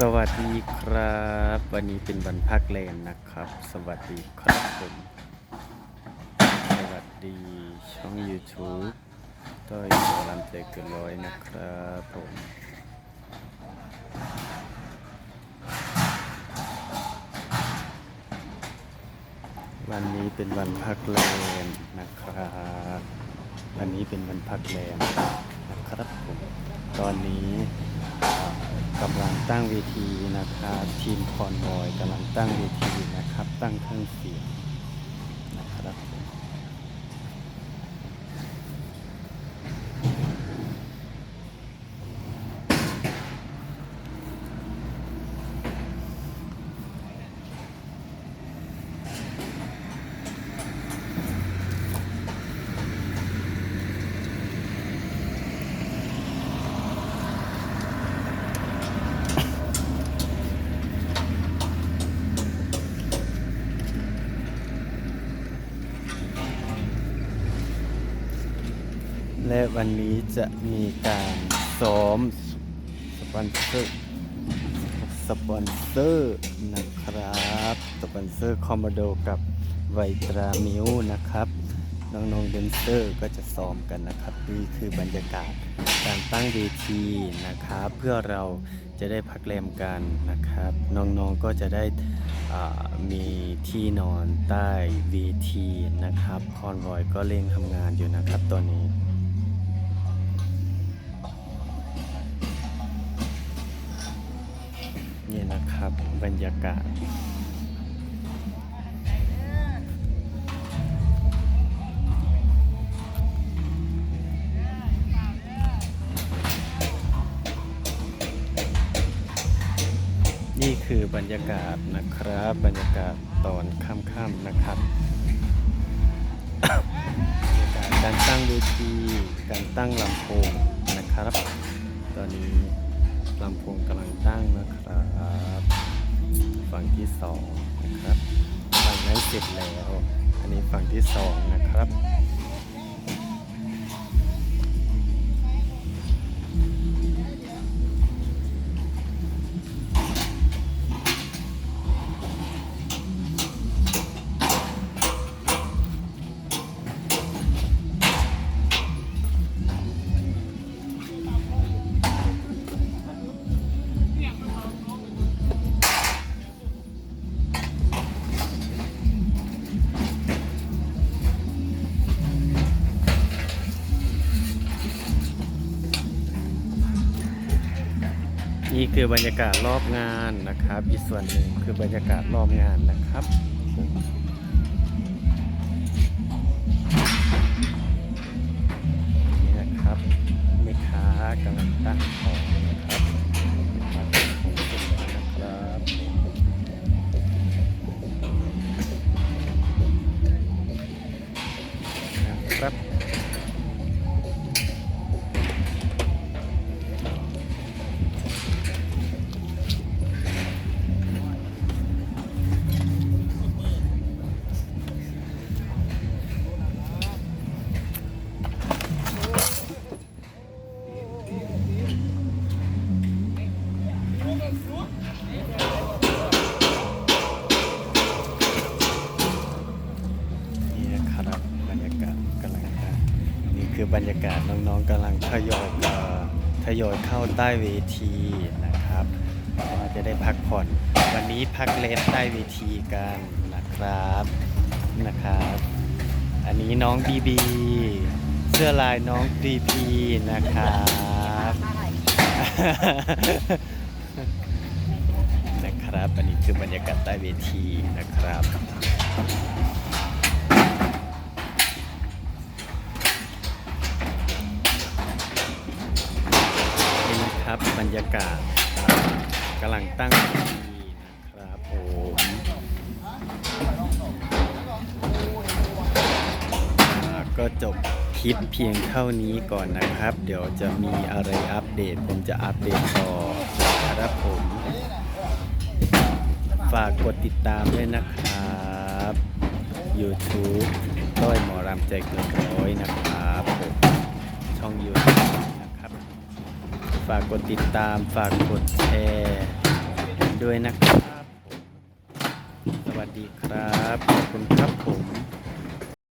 สวัสดีครับ วันนี้เป็นวันพักแรมนะครับ สวัสดีครับผมสวัสดีช่อง YouTube ต้อยหมอลำใจเกินร้อยนะครับผมวันนี้เป็นวันพักแรมนะครับวันนี้เป็นวันพักแรมนะครับผมตอนนี้ กำลังตั้งเวทีนะครับ ทีมคอนบอยกำลังตั้งเวทีนะครับ ตั้งเครื่องเสียงนะครับผม และวันนี้จะมีการซ้อมสปอนเซอร์สปอนเซอร์นะครับสปอนเซอร์คอมโมโดกับไวตรามิวนะครับน้องๆเดนเซอร์ก็จะซ้อมกันนะครับนี่คือบรรยากาศการตั้งเวทีนะครับ เพื่อเราจะได้พักแรมกันนะครับ น้องๆก็จะได้มีที่นอนใต้เวทีนะครับคอนวอยก็เร่งทำงานอยู่นะครับตอนนี้ บรรยากาศ นี่คือบรรยากาศนะครับ บรรยากาศตอนค่ำๆนะครับกาศการตั้งเวทีการตั้งลำโพงนะครับ ตอนนี้ลำโพงกำลังตั้งนะครับ ฝั่งที่สองนะครับฝั่งนั้นเสร็จแล้ว อันนี้ฝั่งที่สองนะครับ นี่คือบรรยากาศรอบงานนะครับ อีกส่วนหนึ่งคือบรรยากาศรอบงานนะครับนี่นะครับแม่ค้ากำลังตั้งของนะครับ คือบรรยากาศน้องๆกำลังทยอยเอ่อทยอยเข้าใต้เวทีนะครับว่าจะได้พักผ่อน วันนี้พักเลนใต้เวทีกันนะครับนะครับ อันนี้น้องบีบีเสื้อลายน้องบีพีนะครับนะครับ อันนี้คือบรรยากาศใต้เวทีนะครับ นะครับ บรรยากาศกำลังตั้งทีนะครับผมก็จบคลิปเพียงเท่านี้ก่อนนะครับ เดี๋ยวจะมีอะไรอัปเดต ผมจะอัปเดตต่อครับผม ฝากกดติดตามด้วยนะครับ YouTube ต้อยหมอรำใจเกินร้อยนะครับผมช่อง YouTube ากกดติดตาม ฝากกดแชร์ด้วยนะครับ สวัสดีครับ ขอบคุณครับผม